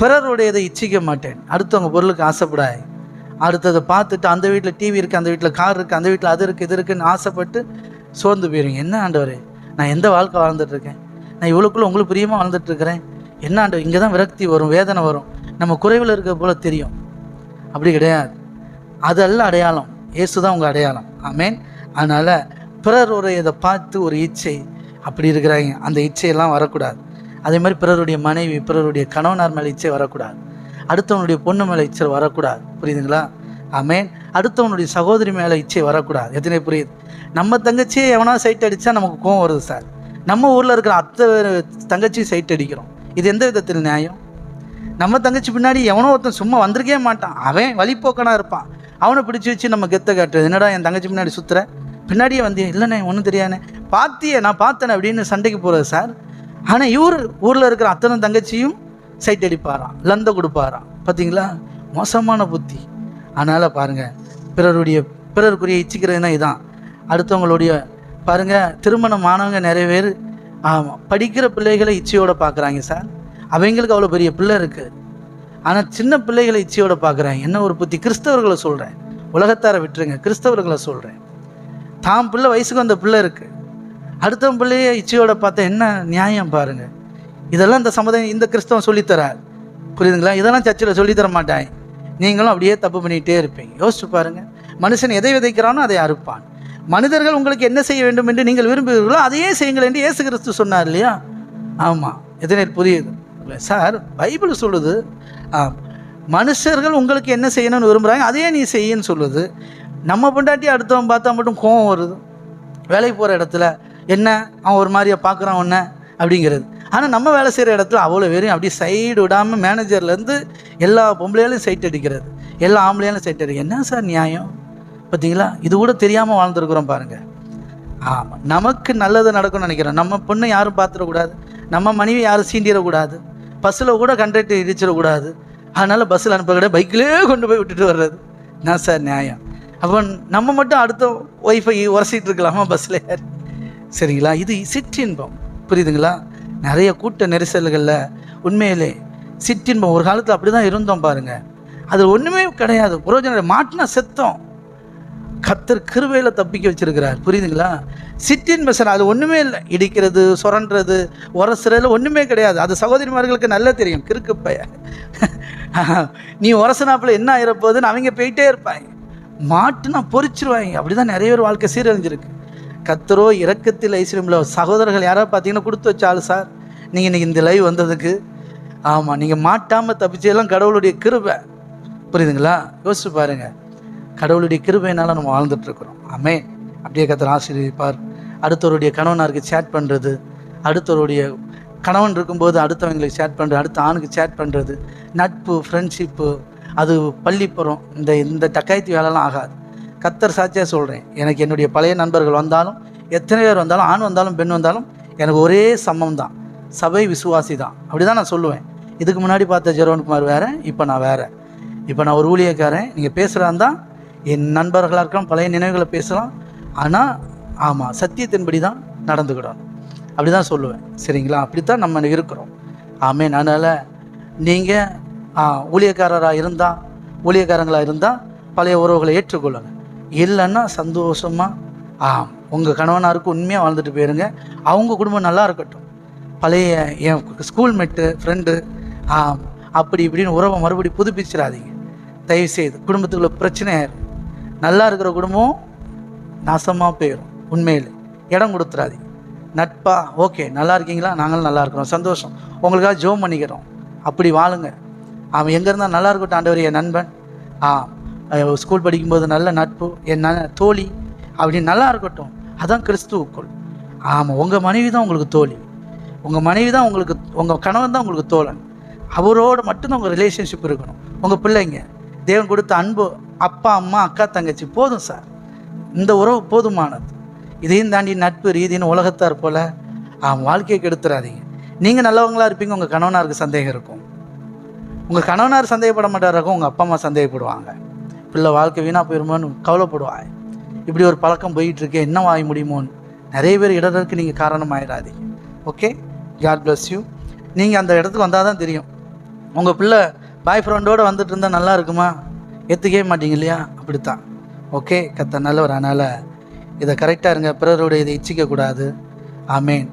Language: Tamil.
பிறருடையதை இச்சிக்க மாட்டேன். அடுத்தவங்க பொருளுக்கு ஆசைப்படாய் அடுத்ததை பார்த்துட்டு அந்த வீட்டில் டிவி இருக்குது அந்த வீட்டில் கார் இருக்குது அந்த வீட்டில் அது இருக்குது இது இருக்குன்னு ஆசைப்பட்டு சோர்ந்து போயிருங்க என்ன ஆண்டவர்? நான் எந்த வாழ்க்கை வாழ்ந்துட்டுருக்கேன் நான் இவ்வளோக்குள்ளே உங்களுக்கு பிரியமாக வாழ்ந்துட்டுருக்கிறேன் என்ன ஆண்டவர்? இங்கே தான் விரக்தி வரும் வேதனை வரும். நம்ம குறைவில் இருக்க போல் தெரியும். அப்படி கிடையாது. அதெல்லாம் அடையாளம். இயேசு தான் உங்கள் அடையாளம். ஆமேன். அதனால் பிறர் ஒரு இதை பார்த்து ஒரு இச்சை. அப்படி இருக்கிறாங்க. அந்த இச்சையெல்லாம் வரக்கூடாது. அதே மாதிரி பிறருடைய மனைவி பிறருடைய கணவனார் மேலே இச்சை வரக்கூடாது. அடுத்தவனுடைய பொண்ணு மேலே இச்சை வரக்கூடாது. புரியுதுங்களா? ஆமேன். அடுத்தவனுடைய சகோதரி மேலே இச்சை வரக்கூடாது. எத்தனை புரியுது? நம்ம தங்கச்சியை எவனா சைட் அடித்தா நமக்கு கோவம் வருது சார் நம்ம ஊரில் இருக்கிற அத்தை தங்கச்சி சைட் அடிக்கிறோம். இது எந்த விதத்தில் நியாயம்? நம்ம தங்கச்சி பின்னாடி எவனோ ஒருத்தன் சும்மா வந்திருக்கே மாட்டான். அவன் வழிப்போக்கனாக இருப்பான். அவனை பிடிச்சி வச்சு நம்ம கெத்த காட்டுறது. என்னடா என் தங்கச்சி பின்னாடி சுற்றுற பின்னாடியே வந்தியா இல்லைண்ணே ஒன்றும் தெரியாதுண்ணே பார்த்தியே நான் பார்த்தேனே அப்படின்னு சண்டைக்கு போகிறது சார் ஆனால் இவர் ஊரில் இருக்கிற அத்தனை தங்கச்சியும் சைட் அடிப்பாராம் லந்த கொடுப்பாராம் பார்த்தீங்களா மோசமான புத்தி. அதனால் பாருங்கள் பிறருடைய பிறருக்குரிய இச்சிக்கிறதுனா இதுதான் அடுத்தவங்களுடைய பாருங்கள் திருமணம் ஆனவங்க நிறைய பேர் ஆமாம் படிக்கிற பிள்ளைகளை இச்சையோடு பார்க்குறாங்க சார். அவங்களுக்கு அவ்வளோ பெரிய பிள்ளை இருக்குது ஆனால் சின்ன பிள்ளைகளை இச்சையோடு பார்க்குறாங்க என்ன ஒரு புத்தி? கிறிஸ்தவர்களை சொல்கிறேன் உலகத்தாரை விட்டுருங்க கிறிஸ்தவர்களை சொல்கிறேன் தாம் பிள்ளை வயசுக்கு வந்த பிள்ளை இருக்குது அடுத்தவன் பிள்ளைய இச்சையோட பார்த்தா என்ன நியாயம் பாருங்க. இதெல்லாம் இந்த சமுதாயம் இந்த கிறிஸ்தவன் சொல்லித்தரார். புரியுதுங்களா? இதெல்லாம் சர்ச்சில் சொல்லித்தர மாட்டாங்க நீங்களும் அப்படியே தப்பு பண்ணிகிட்டே இருப்பீங்க. யோசிச்சு பாருங்கள் மனுஷன் எதை விதைக்கிறானோ அதை அறுப்பான். மனிதர்கள் உங்களுக்கு என்ன செய்ய வேண்டும் என்று நீங்கள் விரும்புகிறீர்களோ அதையே செய்யுங்கள் என்று இயேசு கிறிஸ்து சொன்னார் இல்லையா? ஆமாம் எதனை புரியுது? சார் பைபிள் சொல்லுது ஆம் மனுஷர்கள் உங்களுக்கு என்ன செய்யணும்னு விரும்புகிறாங்க அதையே நீ செய்யன்னு சொல்லுது. நம்ம பொண்டாட்டி அடுத்தவன் பார்த்தா மட்டும் கோவம் வருது. வேலைக்கு போகிற இடத்துல என்ன? அவன் ஒரு மாதிரியை பார்க்குறான் ஒன்ன அப்படிங்கிறது. ஆனால் நம்ம வேலை செய்கிற இடத்துல அவ்வளோ வெறும் அப்படியே சைடு விடாமல் மேனேஜர்லேருந்து எல்லா பொம்பளையாலும் சைட் அடிக்கிறது. எல்லா ஆம்பளையாலும் சைட் அடிக்கிறது. என்ன சார் நியாயம்? பார்த்தீங்களா? இது கூட தெரியாமல் வாழ்ந்துருக்குறோம் பாருங்கள் ஆமாம் நமக்கு நல்லது நடக்கும்னு நினைக்கிறோம். நம்ம பொண்ணை யாரும் பார்த்துடக்கூடாது. நம்ம மனைவி யாரும் சீண்டிடக்கூடாது. பஸ்ஸில் கூட கண்டக்டர் இடிச்சிடக்கூடாது. அதனால் பஸ்ஸில் அனுப்ப கிடையாது பைக்கிலே கொண்டு போய் விட்டுட்டு வர்றது. என்ன சார் நியாயம்? அப்போ நம்ம மட்டும் அடுத்த ஒய்ஃபை உரசிட்டு இருக்கலாமா பஸ்ஸில் ஏறி சரிங்களா? இது சிற்றின்பம். புரியுதுங்களா? நிறைய கூட்ட நெரிசல்களில் உண்மையிலே சிற்றின்பம். ஒரு காலத்தில் அப்படி தான் இருந்தோம் பாருங்கள் அது ஒன்றுமே கிடையாது. புரோஜனம் மாட்டினா செத்தோம். கத்தர் கிருவையில் தப்பிக்க வச்சிருக்கிறார். புரியுதுங்களா? சிட்டின் மெசர் அது ஒன்றுமே இல்லை. இடிக்கிறது சுரண்டுறது உரசுறதுல ஒன்றுமே கிடையாது. அது சகோதரிமார்களுக்கு நல்லா தெரியும். கிறுக்கு பைய. நீ உரசுனாப்புல என்ன ஆயிரப்போகுதுன்னு அவங்க போயிட்டே இருப்பாங்க. மாட்டுனா பொறிச்சிருவாங்க. அப்படி தான் நிறைய பேர் வாழ்க்கை சீரழிஞ்சிருக்கு. கத்தரோ இறக்கத்தில் ஐஸ்வரியமில் சகோதரர்கள் யாராவது பார்த்தீங்கன்னா கொடுத்து வச்சாலும் சார். நீங்கள் இன்னைக்கு இந்த லைவ் வந்ததுக்கு. ஆமாம் நீங்கள் மாட்டாமல் தப்பிச்சதெல்லாம் கடவுளுடைய கிருபை. புரியுதுங்களா? யோசிச்சு பாருங்கள் கடவுளுடைய கிருபையினால் நம்ம வாழ்ந்துட்டுருக்குறோம் ஆமே அப்படியே கத்தர் ஆசீர்விப்பார் அடுத்தவருடைய கணவனாருக்கு சேட் பண்ணுறது அடுத்தவருடைய கணவன் இருக்கும்போது அடுத்தவங்களுக்கு சேட் பண்ணுறது அடுத்த ஆணுக்கு சேட் பண்ணுறது நட்பு ஃப்ரெண்ட்ஷிப்பு அது பள்ளிப்புறம் இந்த இந்த டக்காயத்து வேலைலாம் ஆகாது. கத்தர் சாட்சியாக சொல்கிறேன் எனக்கு என்னுடைய பழைய நண்பர்கள் வந்தாலும் எத்தனை பேர் வந்தாலும் ஆண் வந்தாலும் பெண் வந்தாலும் எனக்கு ஒரே சமம் தான். சபை விசுவாசி தான். அப்படி தான் நான் சொல்லுவேன். இதுக்கு முன்னாடி பார்த்த ஜெரோன்குமார் வேறு இப்போ நான் வேறு. இப்போ நான் ஒரு ஊழியக்காரன் நீங்கள் பேசுகிறான் தான் என் நண்பர்களாக இருக்கலாம் பழைய நினைவுகளை பேசலாம். ஆனால் ஆமாம் சத்தியத்தின்படி தான் நடந்துக்கிடணும் அப்படி தான் சொல்லுவேன். சரிங்களா? அப்படி தான் நம்ம இருக்கிறோம். ஆமே அதனால் நீங்கள் ஊழியக்காரராக இருந்தால் ஊழியக்காரங்களாக இருந்தால் பழைய உறவுகளை ஏற்றுக்கொள்ளுங்கள் இல்லைன்னா சந்தோஷமாக ஆ உங்கள் கணவனாருக்கு உண்மையாக வாழ்ந்துட்டு போயிருங்க. அவங்க குடும்பம் நல்லா இருக்கட்டும். பழைய என் ஸ்கூல் மெட்டு ஃப்ரெண்டு ஆ அப்படி இப்படின்னு உறவை மறுபடியும் புதுப்பிச்சிடாதீங்க. தயவுசெய்து குடும்பத்துக்குள்ள பிரச்சனை ஆயிரும். நல்லா இருக்கிற குடும்பம் நாசமாக போயிடும் உண்மையில். இடம் கொடுத்துறாதீங்க நட்பா? ஓகே நல்லா இருக்கீங்களா? நாங்களும் நல்லா இருக்கிறோம். சந்தோஷம். உங்களுக்காக ஜோம் பண்ணிக்கிறோம். அப்படி வாழுங்க. அவன் எங்கே இருந்தால் நல்லா இருக்கட்டும் ஆண்டவர் என் நண்பன். ஆ ஸ்கூல் படிக்கும்போது நல்ல நட்பு என் தோழி அப்படி நல்லா இருக்கட்டும். அதுதான் கிறிஸ்துவுக்குள் ஆமாம் உங்கள் மனைவி தான் உங்களுக்கு தோழி. உங்கள் மனைவி தான் உங்களுக்கு உங்கள் கணவன் தான் உங்களுக்கு தோழன். அவரோட மட்டும்தான் உங்கள் ரிலேஷன்ஷிப் இருக்கணும். உங்கள் பிள்ளைங்க தேவன் கொடுத்த அன்பு அப்பா அம்மா அக்கா தங்கச்சி போதும் சார் இந்த உறவு போதுமானது. இதையும் தாண்டி நட்பு ரீதின்னு உலகத்தார் போல் அவன் வாழ்க்கையை கெடுத்துறாதீங்க. நீங்கள் நல்லவங்களா இருப்பீங்க உங்கள் கணவனாருக்கு சந்தேகம் இருக்கும். உங்கள் கணவனார் சந்தேகப்பட மாட்டாருக்கும் உங்கள் அப்பா அம்மா சந்தேகப்படுவாங்க. பிள்ளை வாழ்க்கை வீணாக போயிருமோன்னு கவலைப்படுவாய் இப்படி ஒரு பழக்கம் போயிட்டுருக்கேன் என்ன வாங்க முடியுமோன்னு. நிறைய பேர் இடருக்கு நீங்கள் காரணம் ஆயிடாதீங்க ஓகே? காட் பிளஸ் யூ நீங்கள் அந்த இடத்துக்கு வந்தால் தான் தெரியும். உங்கள் பிள்ளை பாய் ஃப்ரெண்டோடு வந்துட்டு இருந்தால் நல்லா இருக்குமா? ஏற்றுக்கவே மாட்டீங்க இல்லையா? அப்படித்தான். ஓகே? கத்த நல்லவர் அதனால் இதை கரெக்டாக இருங்க. பிறருடைய இதை இச்சிக்கக்கூடாது. ஆமேன்